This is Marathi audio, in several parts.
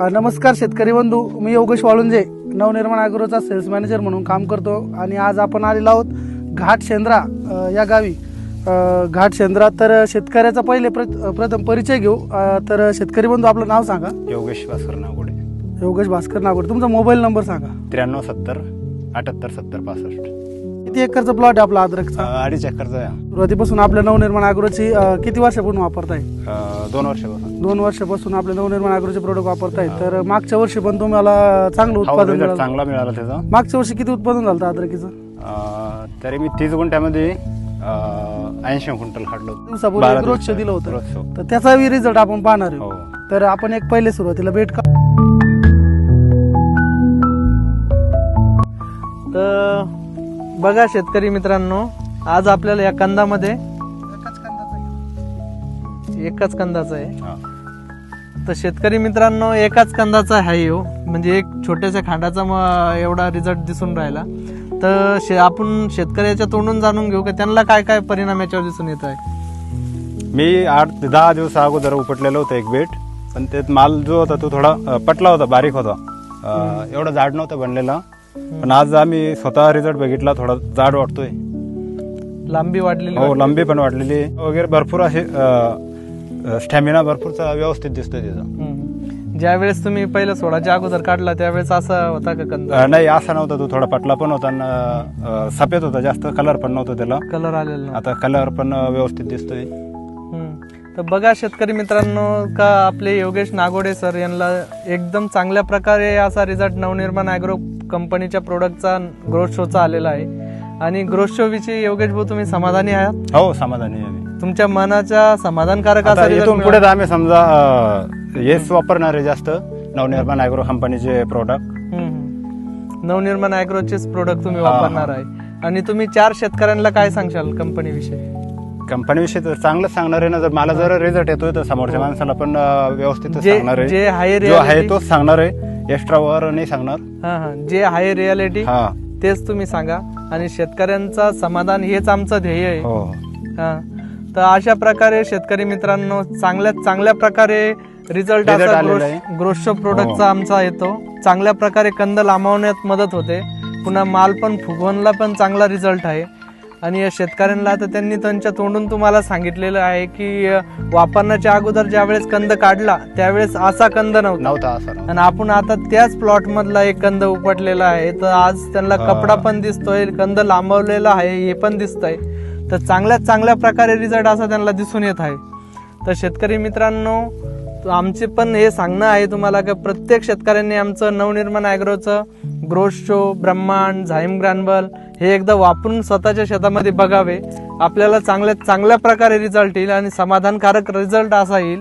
नमस्कार शेतकरी बंधू मी योगेश वाळुंजे नवनिर्माण अॅग्रोचा सेल्स मॅनेजर म्हणून काम करतो आणि आज आपण आलेलो आहोत घाट शेंद्रा या गावी. घाट शेंद्रा तर शेतकऱ्याचा पहिले प्र प्रथम परिचय घेऊ. तर शेतकरी बंधू आपलं नाव सांगा. योगेश भास्कर नागोडे. योगेश भास्कर नागोड तुमचा मोबाईल नंबर सांगा. त्र्याण्णव सत्तर अठ्याहत्तर सत्तर पासष्ट. किती एकरचा प्लॉट आहे आपला अद्रकचा अडीच एकरचा आहे. सुरुवातीपासून आपल्या नवनिर्माण अॅग्रोची किती वर्षापासून वापरताय? दोन वर्षापासून. दोन वर्षापासून आपल्या नवनिर्माण अॅग्रोचे प्रोडक्ट वापरताय. तर मागच्या वर्षी पण तुम्हाला चांगलं उत्पादन मिळालं. चांगला मिळाला त्याचा. मागच्या वर्षी किती उत्पादन झालं अद्रकीचं अं, तरी मी तीस गुंठ्यामध्ये ऐंशी क्विंटल काढलं. दिवसापूर्वी एक. दिलं होतं. तर त्याचाही रिझल्ट आपण पाहणार हो. आहे तर आपण एक पहिले सुरुवातीला भेट का तर बघा शेतकरी मित्रांनो आज आपल्याला या कंदामध्ये एकाच कंदाचा आहे. हा. तर शेतकरी मित्रांनो एकाच कंदाचा आहे हो. म्हणजे एक छोट्याशा खांडाचा म- एवढा रिझल्ट दिसून राहिला. तर शे आपण शेतकऱ्याच्या तोंडून जाणून घेऊ की? त्यांना काय काय परिणाम याच्यावर दिसून येत आहे? मी आठ ते दहा दिवस अगोदर उपटलेलं होतं एक बेट. पण त्यात माल जो होता तो थोडा अं, पटला होता बारीक होता. अं, एवढा जाड नव्हता बनलेला. पण आज आम्ही स्वतः रिझल्ट बघितला थोडा जाड वाटतोय. लांबी वाढलेली हो लांबी पण वाढलेली. आहे. वगैरे भरपूर असे स्टॅमिना भरपूरचा व्यवस्थित दिसतोय त्याचा हम्म. ज्यावेळेस तुम्ही पहिलं सोडाच्या अगोदर काढला त्यावेळेस असा होता का कंदा? अं, नाही असा नव्हता तो थोडा पटला पण होता आणि, अं, सफेद होता जास्त कलर पण नव्हता त्याला. कलर आलेला नव्हता. आता कलर पण अं, व्यवस्थित दिसतोय. हम्म. तर बघा शेतकरी मित्रांनो का आपले योगेश नागोडे सर यांना एकदम चांगल्या प्रकारे असा रिझल्ट नवनिर्माण अॅग्रो कंपनीच्या प्रोडक्टचा ग्रोथ शोचा आलेला आहे. आणि ग्रोथ शो विषयी योगेश भाऊ तुम्ही समाधानी आहात? हो समाधानी आहे मी. तुमच्या मनाच्या समाधानकारक आता असा result इथून पुढे मिळाला. तर आम्ही समजा अं, हेच वापरणार आहे जास्त नवनिर्माण अॅग्रो कंपनीचे प्रोडक्ट हम्म. नवनिर्माण अॅग्रोचेच प्रोडक्ट तुम्ही हा, हा. वापरणार आहे. आणि तुम्ही चार शेतकऱ्यांना काय सांगशाल कंपनी विषयी? कंपनीविषयी तर चांगलंच सांगणार आहे ना जर मला जर रिझल्ट येतोय तर समोरच्या माणसाला पण अं, व्यवस्थितच जे- सांगणार आहे. जे high जो आहे तोच सांगणार आहे. एक्स्ट्रा वर नाही सांगणार. हा हा. जे आहे रियालिटी हा. तेच तुम्ही सांगा. आणि शेतकऱ्यांचं समाधान हेच आमचं ध्येय आहे. हो. हा. तर अशा प्रकारे शेतकरी मित्रांनो चांगल्यात चांगल्या प्रकारे रिझल्ट असा. ग्रोशो प्रोडक्टचा हो. आमचा येतो चांगल्या प्रकारे कंद लांबवण्यात मदत होते पुन्हा माल पण फुगवणला पण चांगला रिझल्ट आहे आणि या शेतकऱ्यांना आता त्यांनी त्यांच्या तोंडून तुम्हाला सांगितलेलं आहे की वापरण्याच्या अगोदर ज्यावेळेस कंद काढला त्यावेळेस असा कंद नव्हता असा. आणि आपण आता त्याच प्लॉट मधला एक कंद उपटलेला आहे तर आज त्यांना. कपडा पण दिसतोय कंद लांबवलेला आहे हे पण दिसतंय तर चांगल्यात चांगल्या प्रकारे रिझल्ट असा त्यांना दिसून येत आहे. तर शेतकरी मित्रांनो आमचे पण हे सांगणं आहे तुम्हाला की प्रत्येक शेतकऱ्यांनी आमचं नवनिर्माण ॲग्रोचं ग्रोथ शो ब्रह्मांड झाईम ग्रॅनबल हे एकदा वापरून स्वतःच्या शेतामध्ये बघावे. आपल्याला चांगल्या चांगल्या प्रकारे रिझल्ट येईल आणि समाधानकारक रिझल्ट असा येईल.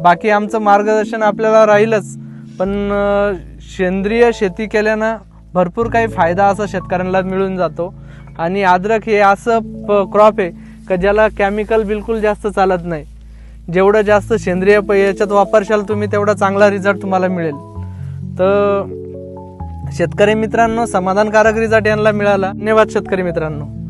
बाकी आमचं मार्गदर्शन आपल्याला राहीलच. पण सेंद्रिय शेती केल्यानं भरपूर काही फायदा असा शेतकऱ्यांना मिळून जातो. आणि अद्रक हे असं क्रॉप आहे का ज्याला केमिकल बिलकुल जास्त चालत नाही. जेवढं जास्त सेंद्रिय प- याच्यात वापरशाल तुम्ही तेवढा चांगला रिझल्ट तुम्हाला मिळेल. तर शेतकरी मित्रांनो समाधानकारक रिझल्ट यांना मिळाला. धन्यवाद शेतकरी मित्रांनो.